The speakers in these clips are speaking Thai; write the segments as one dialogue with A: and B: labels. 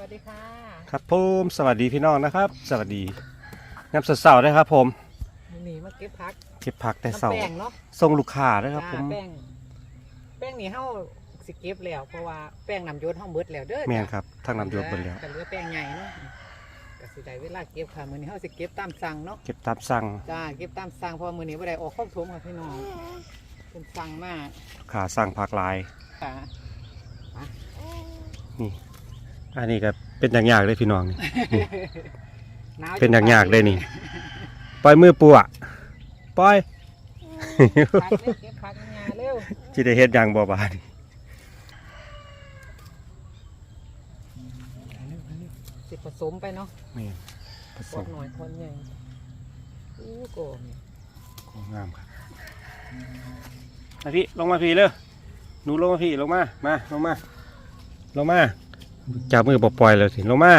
A: วัสดีค่ะ
B: ครับผมสวัสดีพี่น้องนะครับ สวัสดียามเสาร์ๆนะครับ ผม
A: มื้อนี้มาเก็บผัก
B: เก็บผักแต่
A: น้ำ
B: เสาร์
A: แป้งเนาะ
B: ส่งลูกค้านะครับ ผม
A: จ้าแป้งแป้งนี่เฮาสิเก็บแล้วเพราะว่าแป้งน้ำยศเฮาเบิดแล้วเด้อ
B: แม่น
A: จ้ะ
B: ครับทางน้ำยศเบนแล้ว
A: ก็เหลือแป้งใหญ่เนาะก็สิได้เวลาเก็บค่ะมื้อนี้เฮาสิเก็บตามสั่งเนาะ
B: เก็บตามสั่ง
A: จ้าเก็บตามสั่งเพราะว่ามื้อนี้บ่ได้ออกข้าวถมค่ะพี่น้องเพิ่นสั่งมา
B: ลูกค้าสั่งผักหลาย
A: ค่ะ
B: นี่ อันนี้ก็เป็นอย่างยากเลยพี่น้องนี่
A: หว
B: เป็นอย่างยากเลยนี่ ปล่อยมือปัวปล่อย
A: ผักเร็วเก็บผักงาเร็ว
B: จิได้เฮ็ดหยังบ่บาดนี่
A: สิผสมไปเนาะ
B: แม่นผส
A: กด
B: ม
A: หน่อยคนใหญ่อู้โกม
B: ของงามครับมาพี่ลงมาพี่เร็วหนูลงมาพี่ลงมา มาลงมา ลงมา จับมือบ่ปล่อยแล้วสิลงมา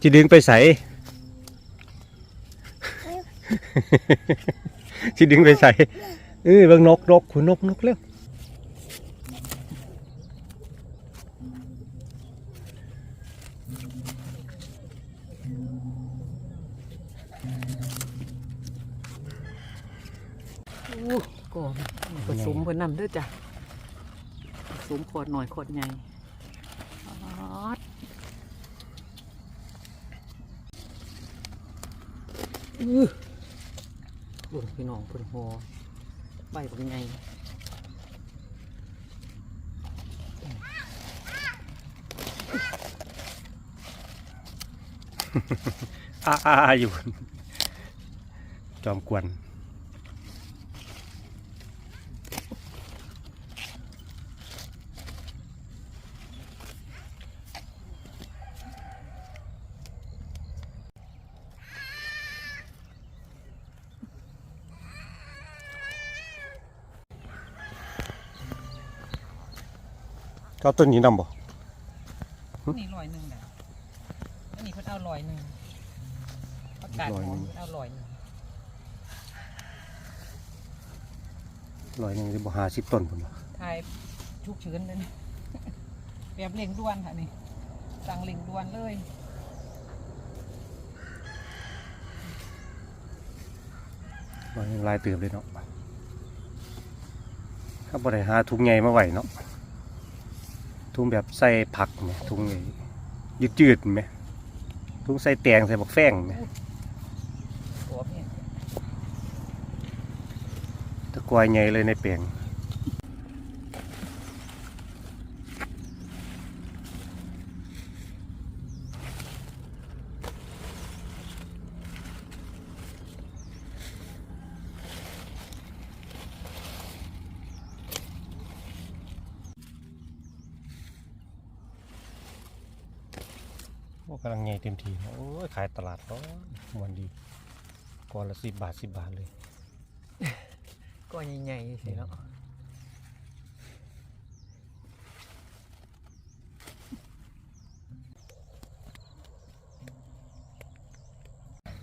B: จิดึงไปใสจิดึงไปใส่เออเบิ่งนกนกขุนนกนกเร็ว
A: อู้โกมผสมเพิ่นนำเด้อจ้ะผสมขวดหน่อยขวดใหญ่อ๊อดอื้อเบุ่พี่น้องเพิ่นหอใบเป็นไง
B: อาอาอยู่ จอมกวน ก็ต้นนี้นำบ่
A: นี่ลอยหนึ่งแหละอันนี้เพิ่นเอาลอยหนึ่งประกาศหอมเพิ่นเอาลอยหนึ่ง
B: ร้อยหนึ่งที่บ่หาสิบต้นพุ่นบ่
A: ทายชุกชื้นเลยนี่แบบเร่งด่วนค่ะนี่สั่งเร่งด่วนเลย
B: ร้อยหนึ่งลายเติมเลยเนาะถ้าบ่ได้หาถุงใหญ่มาไหวเนาะ ถุงแบบใส่ผักไหมถุงใหญ่ยืดยืดๆไหมถุงใส่แตงใส่บักแฟงไหม
A: โอ้พี่
B: ตะกวายใหญ่เลยในแปลงำลังใหญ่เต็มทีนะโอ้ยขายตลาดร้อนมวนดีก้อนละสิบบาทสิบบาทเลย
A: ก็ใหญ่ๆสิเนาะ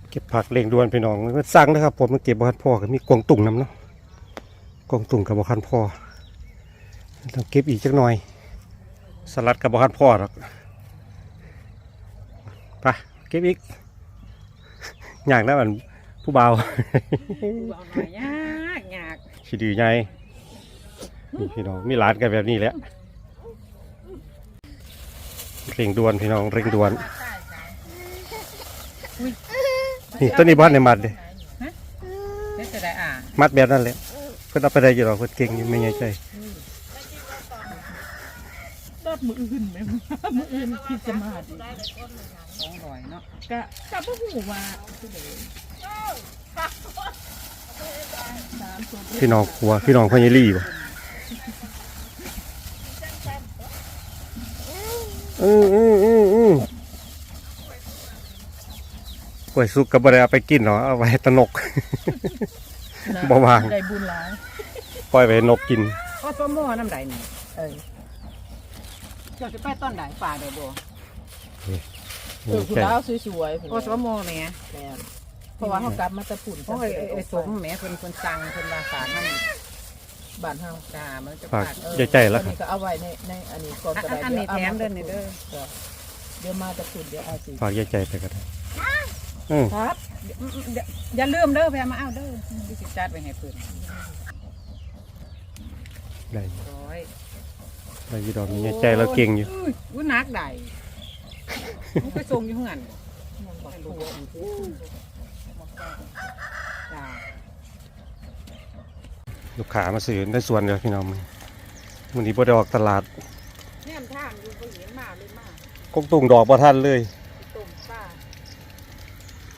B: เก็บผักเร่งด่วนพี่น้องมันสั่งนะครับผมมันเก็บบ่คันพ่อก็มีกวางตุ่งน้ำเนาะกวางตุ่งกับบ่คันพ่อต้องเก็บอีกจักหน่อย สลัดกับบ่คันพ่อหรอก ไปเก็บอีกอยากได้มันผู้เบา
A: เอาหน่อยยากยาก
B: ขี้ดื้อใหญ่นี่พี่น้องมีหลานกันแบบนี้แหละเร่งด่วนพี่น้องเร่งด่วนนี่ต้นนี้บ้านในมัดเลย
A: เฮ็ดจะได้อะ
B: มัดแบบนั้นแหละเพื่อนเอาไปได้อยู่หรอกเพื่อนเก่งอยู่ไม่ใหญ่ใจ
C: รอบมืออื่นไหมมืออื่นที่จะมาดิ
A: สองร้อยเนาะ
C: กะกะพ่อหูว่าสามตัว
B: พี่น้องกลัวพี่น้องพญาลี่บ่อืออืออืออือกล้วยสุกก็บ่ได้เอาไปกินหรอกเอาไว้ให้ตะนก บ่วาง
C: ได้บุญหลาย
B: ปล่อยไปให้นกกิน
A: ก็สมมอน้ำใดนี่
C: เออ
A: เจ้าจะไปต้นใดป่าได้บ่
C: เออคุณดาวสวยๆ
A: ก็สมมอแหม่
C: แม่นเพราะว่าเขากลับมาแตะปุ่น
A: โอ้ยไอ้ไอ้สมแหม่เพิ่นเพิ่นสั่งเพิ่นว่าสารนั่น
C: บ้านเฮา
A: จ้ามันจะ
B: ฝาก
A: ปาดเออ
B: ใจใจแล้ว
C: อัน
B: ครับ
C: นี้ก็เอาไว้ในในอันนี้ก่อนก็ได้
A: อันอันนี้แถมเด้อนี่เด้อ
C: จ้ะ
A: เดี๋ยวมาจะขุดเดี๋ยวเอาสิ
B: ฝากยายใจไปก็ได้อืม
A: ครับเดี๋ยวเดี๋ยวอย่าลืมเด้อแพรมาเอาเด้อดิสิจัดไว้ให้เพิ่น
B: ได้
A: ร้อย
B: ได้อยี่ดอกนี้ยายใจเราเก่งอยู่
A: อุ้ยอุ้ยหนักได้ มึงไปส่งอยู่ข้างนั้นให้ลูกจ้า
B: ลูกค้ามาซื้อในสวนเดียวพี่น้องมันวันนี้บ่ได้ออกตลาด
A: แน่นทางอยู่ไปเห็นมาเลยมาก
B: กงตุงดอกบ่ทันเลย
A: ต้มปลา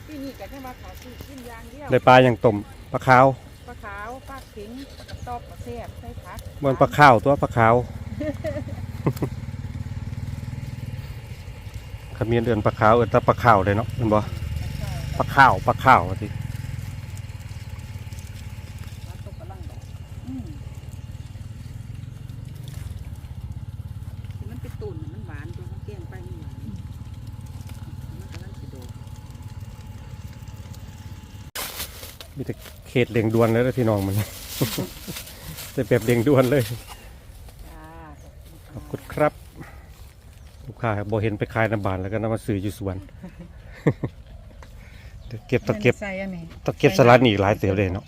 A: ที่นี่ก็จะมาขายที่กินอย่างเดียว
B: ได้ปลาอย่างต้มปลาขาว
A: ปลาขาวปลาเข็งปลากระตอบปลาแซ่บใส่ผัก
B: มันปลาข้าวตัวปลาขาว ขมิ้นเดือนปลาขาวเออแต่ปลาขาวเลยเนาะเห็นบ่ปลาข้าวปลาข้าวว่าติ
A: ปลาตกกระลังดอกอืมมันเป็นตุ่นมันหวานตัวมันแกงไปนี่หวานมันกำลังสิโดด
B: มีแต่เขตเร่งด่วนเลยนะพี่น้องมันจะแบบเร่งด่วนเลย
A: จ้า
B: ขอบคุณครับ ลูกค้าบ่เห็นไปขายน้ำบานแล้วก็นำมาซื้ออยู่สวนเดี๋ยวเก็บตะเก็บ
A: ใส่อันนี้
B: ตะเก็บสลัดนี่อีกหลายเตี๋ยวเลยเนาะ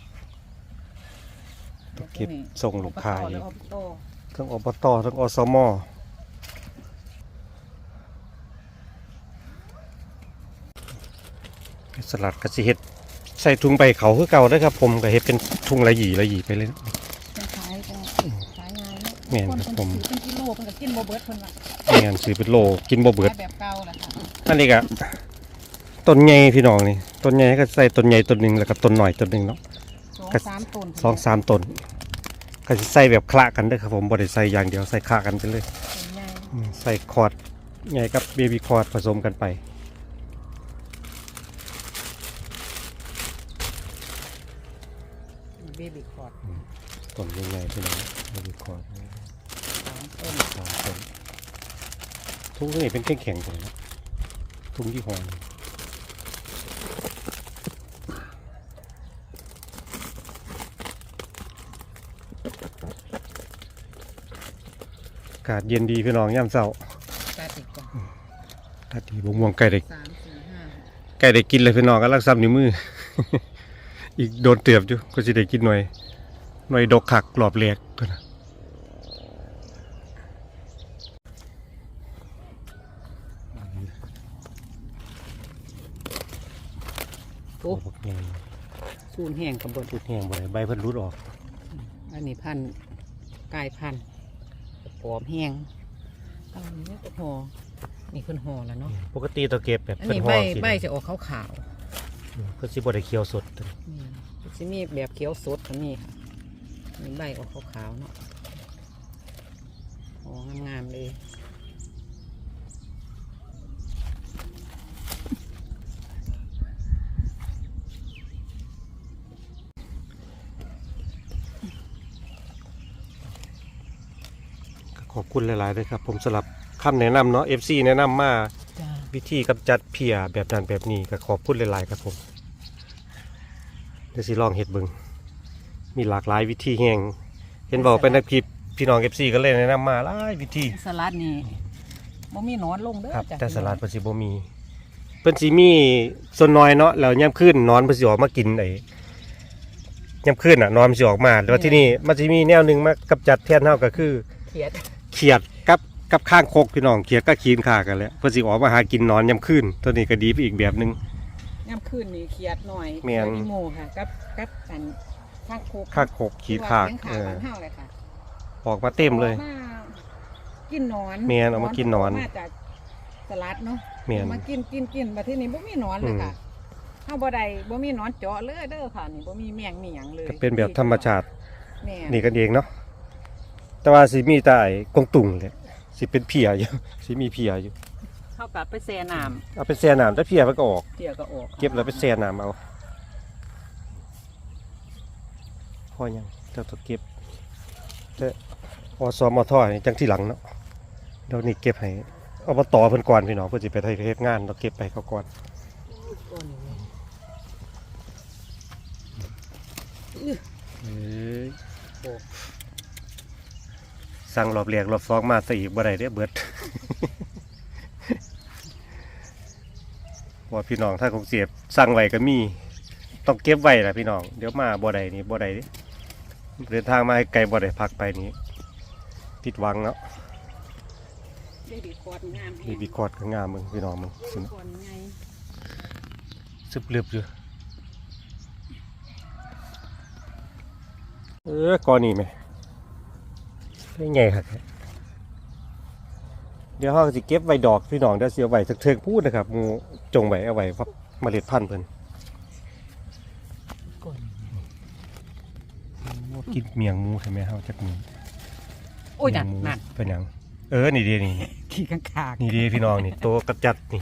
B: ตะเก็บส่งลูกค้า
A: อบต
B: อี
A: หรื
B: ก
A: อบต
B: ทั้งอบตทั้งอสมสลัดกระสิเฮ็ดใส่ถุงใบเขาคือเก่าเด้อครับ ผมก็เฮ็ดเป็นถุงละหยีละหยีไปเลย
A: เป็นขายก็ขายง่ายเนาะ
B: แม่น
A: คน
B: ครับ
A: เพิ่น
B: ผม
A: ซื้อเป็นกิโลเพิ่นก็กินบ่เบิดเพิ่นว่า
B: ไม่งั้นซื้อเป็นโลกินบ่เบิด
A: ขายแบบเก่าแหละค่ะ
B: อันนี้ก็ต้นใหญ่พี่น้องนี่ต้นใหญ่ก็ใส่ต้นใหญ่ต้นหนึ่งแล้วก็ต้นหน่อยต้นหนึ่งเนาะ
A: สอง
B: ก็
A: สามต้น
B: สองสามต้นก็สิใส่แบบคละกันเด้อครับผมบ่ได้ใส่อย่างเดียวใส่คละกันไปเลย
A: ต้นใหญ่
B: อืมใส่คอร์ดใหญ่กับเบบี้คอร์ดผสมกันไป
A: เบบี้คอร์ด
B: ต้นใหญ่ๆพี่น้องเบบี้คอร์ด
A: สามต้น
B: สามต้น ทุ่งนี่เป็นแข็งๆเลยนะทุ่งที่หอนอากาศเย็นดีพี่น้องย่ำเช้า
A: ตาติดก่อน
B: อากาศดีบม่วงไก่เด็ก
A: สามสี่ห้า
B: ไก่ได้กินเลยพี่น้องก็รักซ้ำนิ้วมือ อีกโดนเตือบอยู่ก็จะได้กินหน่อยหน่อยดกขักหลอบเลียกตัวนะ
D: โอ้
B: บักใหญ่
D: สู นแห้งกับบน
B: ชุดแห้งบ่ได้ใบเพิ่นรุดออก
D: อันนี้พันธุ์กลายพันธุ์ปอมแห้งเอาอันนี้ก็ห่อนี่เพิ่นห่อแล้วเนาะ
B: ปกติตะเก็บแบบ
D: อัน
B: เพิ่น
D: นี้
B: ห่
D: ใบ
B: อสิ
D: ใบจะออกขาวขาว
B: เพิ่นสิบ่ได้เคี่ยวสด
D: ๆนี่จะมีแบบเขียวสดก็มีค่ะนี่ใบออกขาวขาวๆเนาะห่องามๆเลย
B: คุณหลายๆด้วยครับ ผมสำหรับคำแนะนำเนาะ FC แนะนำมา
D: จ้า
B: วิธีกำจัดเพียแบบนั้นแบบนี้ก็ขอบคุณหลายๆครับผมเดี๋ยวสิลองเฮ็ดเบิ่งมีหลากหลายวิธีแห่งเห็นบอกเป็นนักคลิปพี่น้อง FC ก็เลยแนะนำมาหลายวิธี
D: สลัดนี่บ่มีหนอนลงเด้อ
B: ครับ
D: จ้ะ
B: แต่สลัดเพิ่นสิบ่มีเพิ่นสิมีส่วนน้อยเนาะแล้วย่ำขึ้นนอนเพิ่นสิออกมากินไอ้ย่ำขึ้นอะนอนมันสิออกมาแล้วที่นี่มันสิมีแนวหนึงมากำจัดแทนเฮาก็คือ
D: เขียด
B: เขียดกับกับข้างคกพี่น้องเขียดก็ขีนขากันแหล้วเพิ่นสิออกมาหากินนอนย่ำขึ้นตัวนี้ก็ดีไปอีกแบบหนึง
A: ย่ำคืนนี่เขียดหน่อย
B: แม่น
A: เขียดอีโมค่ะกับกับอันข้างโคก
B: ข้างคกขีดขาก
A: เลี้ยงขา
B: เออ
A: บ้านเฮาเลยค่ะ
B: ออกมาเต็มเลย
A: ออกากินหนอน
B: แม่นเอามากินหนอน
A: มาจากสลัดเนาะ
B: แม่น
A: เอามากินกินกินมาที่นี่บ่มีหนอนเลยค่ะเฮาบ่ได้บ่มีหนอนเจาะเลยเด้อค่ะนี่บ่มีแมงมีหยังเลย
B: ก็เป็นแบบธรรมชาติ
A: แม่น
B: นี่กันเองเนาะ แต่ว่าสิมีแต่ไอ้กงตุงแหละสิเป็นเพียอยู่ สิมีเพียอยู่
D: เข้ากับไปแซ่น้
B: เอาไปแช่น้ำแต่เพียมันก็ออกำ
D: เดี๋ยวก็ออก
B: เก็บแล้วไปแช่น้ำเอาพอยังเจ้าต้องเก็บแต่อสมอท่อนี่จังที่หลังเนาะเดี๋ยวนี้เก็บให้เอามาต่อเพิ่นก่อนพี่น้องเพื่อสิไปเฮ็ดงานเราเก็บไปเขาก่อน
D: ต้นนี้
B: เอ้ย
D: โอ้
B: สั่งรอบแรกรอบสองมาซะอีกบ่ได้เด้อเบิดเพราะว่าพี่น้องถ้าของเสียบสั่งไว้ก็มี ต้องเก็บไว้ล่ะพี่น้อง เดี๋ยวมาบ่ได้นี่บ่ได้เด้เดินทางมาไกลบ่ได้พักไปนี่ผิดหวังเนาะ
C: ได้ดีกอดงาม
B: นี่บีคอร์ดก็งามมึงพี่น้องมึงสิ
C: กอดไง
B: ซึบเลือบอยู่เออกอนี่ไหม ได้ไงครับเดี๋ยวเขาก็สิเก็บไว้ดอกพี่น้องเดี๋ยวเสียไว้เถิกๆพูดนะครับหมูจงไว้เอาไว้พับเมล็ดพันธุ์เพิ่น
A: ก่อน
B: กินเมียงหมูใช่ไหมเฮาจักหมู
C: โอ้ยนั่น
B: เมีงหมู
C: นั่น
B: เป็นหยังเออนี่ดีนี่นี่
C: ขี้ข้างคาก
B: นี่ดีพี่น้องนี่ตัวกระจัดนี่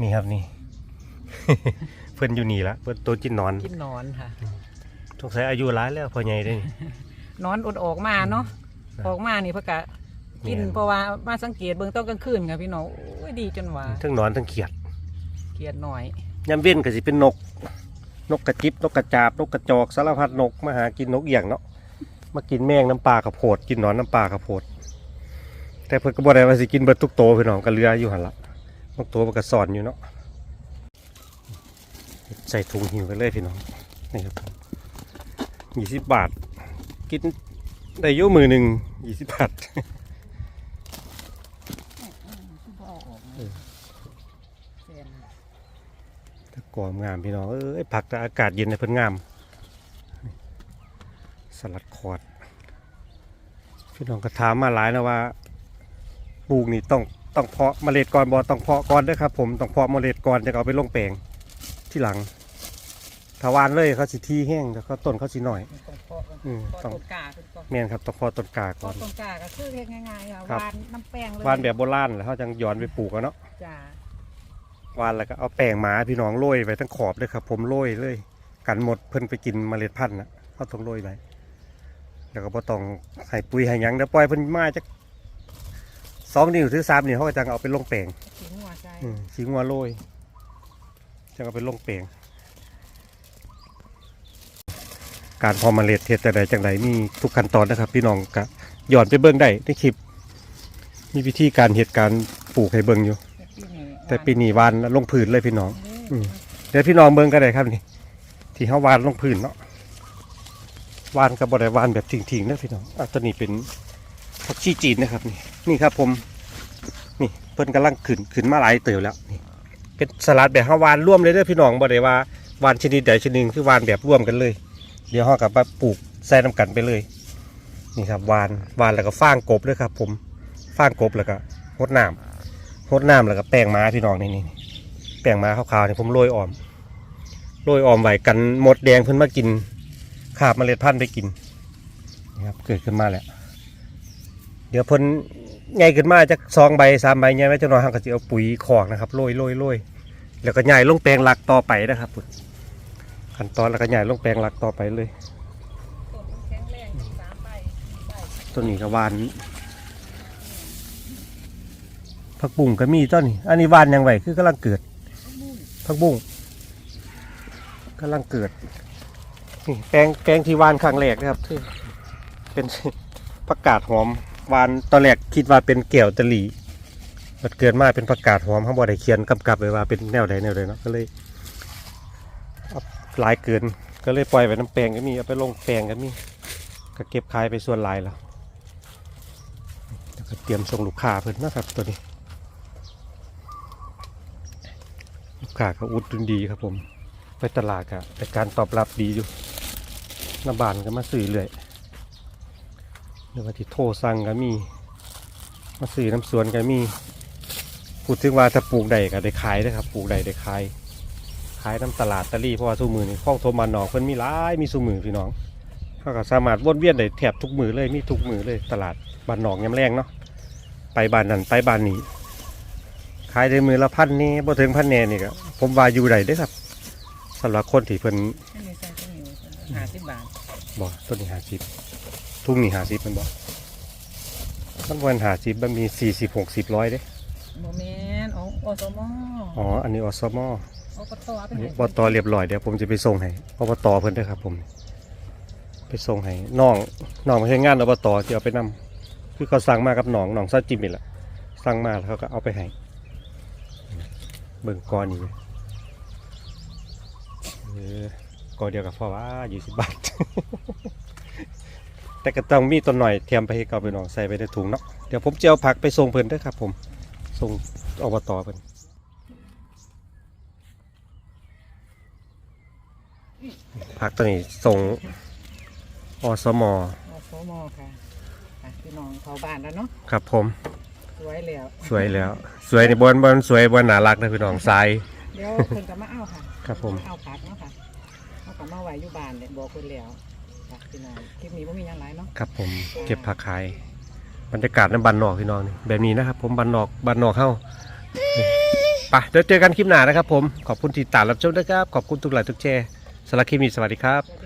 B: นี่ครับนี่ เพิ่นอยู่นี่ละเพิ่นตัวจินนอน
A: กินนอนค่ะ
B: สงสัยอายุหลายแล้วพอใหญ่ได้นี่
C: นอนอดออกมาเนาะ ออกมานี่เพื่อกะกิน
B: แม่น
C: เพราะว่ามาสังเกตเบื้องต้นกลางคืนค่ะพี่น้องโอ้ยดีจนว่า
B: ทั้งหนอนทั้งเขียด
C: เกียดหน่อย
B: ยามเว้นก็สิเป็นนก นกกระจิบนกกระจาบนกกระจอกสารพัดนกมาหากินนกเอี่ยงเนาะมากินแมงน้ำปลาข้าวโพดกินหนอนน้ำปลาข้าวโพดแต่เพิ่นก็บ่ได้ว่าสิกินเบิดทุกโตวพี่น้องก็เหลืออยู่หั่นละบางตัวมันก็ซ่อนอยู่เนาะใส่ถุงหิวกันเลยพี่น้องนี่ครับยี่สิบบาท กิน ได้ยู่มือหนึ่งยี่สิบบาทตะกอมงามพี่น้องเอ้ยผักแต่อากาศเย็นในเพิ่นงาม สลัดคอด พี่น้องก็ถามมาหลายนะว่าปลูกนี่ต้องต้องเพาะเมล็ดก่อนบอต้องเพาะก่อนด้วยครับผมต้องเพาะเมล็ดก่อนจะเอาไปลงแปลงที่หลัง ถ้าหวานเลยเขาสิที่แห้งแล้วก็ต้นเขาสิหน่อย
C: ต้องเพาะ
B: อืม
C: เพาะ
B: ต้อง
C: ต้นกาขึ้นก่อน
B: แม่นครับต้องเพาะต้นกา
C: เพ
B: ก่อาะน
C: ต้นกาก็คือเรียกง่ายๆค่ะ
B: ครับ
C: หวานน้ำแป้งเลย
B: หวานแบบโบราณแล้วเขาจังย้อนไปปลูกกันเนาะ
C: จ้า
B: หวานแล้วก็เอาแป้งหมาพี่น้องโรยไปทั้งขอบเลยครับ ผมโรยเลย กันหมดเพิ่นไปกินเมล็ดพันธุ์นะเขาต้องโรยไปแล้วก็บ่ต้องให้ปุ๋ยให้หยังเดี๋ยวปล่อยเพิ่นมาจักสองนิ้วถึงสามนิ้วเขาก็จังเอาไปลงแปลง
C: ขิงหัวใจ
B: อืมสีงัวโรยจังเอาไปลงแปลง การพอเมล็ดเฮ็ดแต่ใดจังใดมีทุกขั้นตอนนะครับ พี่น้องก็ย้อนไปเบิ่งได้ในคลิป มีวิธีการเฮ็ดการปลูกให้เบิ่งอยู่ แต่ปีนี้วานลงผืนเลยพี่น้อง อืมเดี๋ยวพี่น้องเบิ่งก็ได้ครับนี่ที่เขาวานลงพื้นเนาะวานกับบได้วานแบบทิ้งๆนะพี่น้องอะตัวนี้เป็นผักชีจีนนะครับนี่นี่ครับผมนี่เพิ่นกำลังขึ้นขึ้นมาหลายเติบแล้วนี่เป็นสลัดแบบเขาวานร่วมเลยเด้อพี่น้องบ่ได้ว่าวานชนิดใดชนิดหนึ่งคือวานแบบร่วมกันเลย เดี๋ยวเขากับมาปลูกใส่น้ำกันไปเลย นี่ครับวานวานแล้วก็ฟางกบเลยครับ ผมฟางกบแล้วก็หดน้ำหดน้ำแล้วก็แป้งม้าพี่น้องนี่นี่แป้งม้าขาวๆนี่ผมโรยออมโรยออมไว้กันหมดแดงเพิ่นมากินขาบเมล็ดพันธุ์ไปกินนี่ครับเกิดขึ้นมาแล้วเดี๋ยวเพิ่นใหญ่ขึ้นมาจากสองใบสามใบใหญ่ยไว้จังหน่อยเรางก็จะเอาปุ๋ยคอกนะครับโรยโรยโรยแล้วก็ใหญ่ลงแปลงหลักต่อไปนะครับ ขั้นตอนแล้วก็ใหญ่ลงแปลงหลักต่อไปเลย
C: ต้น
B: นี้ก็หวานผักบุ้งก็มีต้นนี้อันนี้หวานยังไหวคือกำลังเกิดผักบุ้งกำลังเกิดนี่แปลงแปลงที่หวานครั้งแรกนะครับที่เป็นผักกาดหอมหวานตอนแรกคิดว่าเป็นแก้วตะหลีมันเกิดมาเป็นผักกาดหอมเขางบอได้เขียนกำกับไว้ว่าเป็นแนวใดแนวใดเนาะก็เลย หลายเกิน ก็เลยปล่อยไว้น้ำแปลงก็มีเอาไปลงแปลงก็มีก็เก็บขายไปส่วนหลายแล้วแล้วก็เตรียมส่งลูกค้าเพิ่นนะครับตัวนี้ ลูกค้าก็อุดหนุนดีครับผม ไปตลาดก็แต่การตอบรับดีอยู่น้ำบานก็มาซื้อเรื่อยเดี๋ยวว่าที่โทรสั่งก็มี มาซื้อน้ำสวนก็มีพูดถึงว่าถ้าปลูกใดก็ได้ขายนะครับ ปลูกใดได้ขาย ขายน้ำตลาดตะลี่เพราะว่าสู้มือนี่ข้องโทรมานนอกเพิ่นมีหลายมีสู้มือพี่น้องเขาก็สามารถวนเวียนได้แทบทุกมือเลยมีทุกมือเลยตลาดบ้านหนองยำแรงเนาะไปบ้านนั้นไปบ้านนี้ขายได้มือละพันนี่บ่ถึงพันแน่นี่ก็ผมว่าอยู่ได้เด้อครับสำหรับคนที่เพิ่น
C: ไม่มีใส่ข้าวเหนียวห้าสิบบาท
B: บ่ต้นนี้หาสิบทุ่งนี่หาสิบมันบ่มันวันหาสิบมันมีสี่สิบหกสิบร้อยเด้
C: โมเมนต์ของอสม
B: อ๋ออันนี้อสม
C: อ บตเป็
B: อั
C: นไง
B: นี้บตเรียบร้อยเดี๋ยวผมจะไปส่งให้อบตเพิ่นด้ครับ ผม ไปส่งให้น้องน้องมาใช้งานอบตที่เอาไปนำคือเขาสั่งมากับหนองหนองซาจิมนี่แหละสั่งมาแล้วเขาก็เอาไปให้เบิ่งก้อนนี่เออก็เดียวกับพ่อว่ายี่สิบบาท แต่ก็ต้องมีต้นหน่อยเทียมไปให้เก่าไปน้องใส่ไปในถุงเนาะเดี๋ยวผมจะเอาผักไปส่งเพิ่นด้วยครับ ผมส่งอบตเพิ่น ผักตัวนี้ส่งอสม
A: อสมค่ะอะพี่น้องเข้าบ้านแล้วเนาะ
B: ครับผม
A: สวยแล้ว
B: สวยแล้ว สวยในบนบนสวยบนน่ารักนะพี่น้องทราย
A: เดี๋ยวเพิ่นก็มาเอาค่ะ
B: ครับผม
A: เอาผักเนาะค่ะเอากลับมาไว้อยู่บ้านเลยบอกเพิ่นแล้วค่ะพี่น้องคลิปนี้บ่มีหยังหลายเนาะ
B: ครับผมเก็บผักขายบรรยากาศในบ้านนอกพี่น้องนี่แบบนี้นะครับ ผมบ้านนอกบ้านนอกเข้าไปเดี๋ยวเจอกันคลิปหน้านะครับ ผมขอบคุณที่ติดตามรับชมนะครับขอบคุณทุกไลค์ทุกแชร์ สำหรับคลิปนี้สวัสดีครับ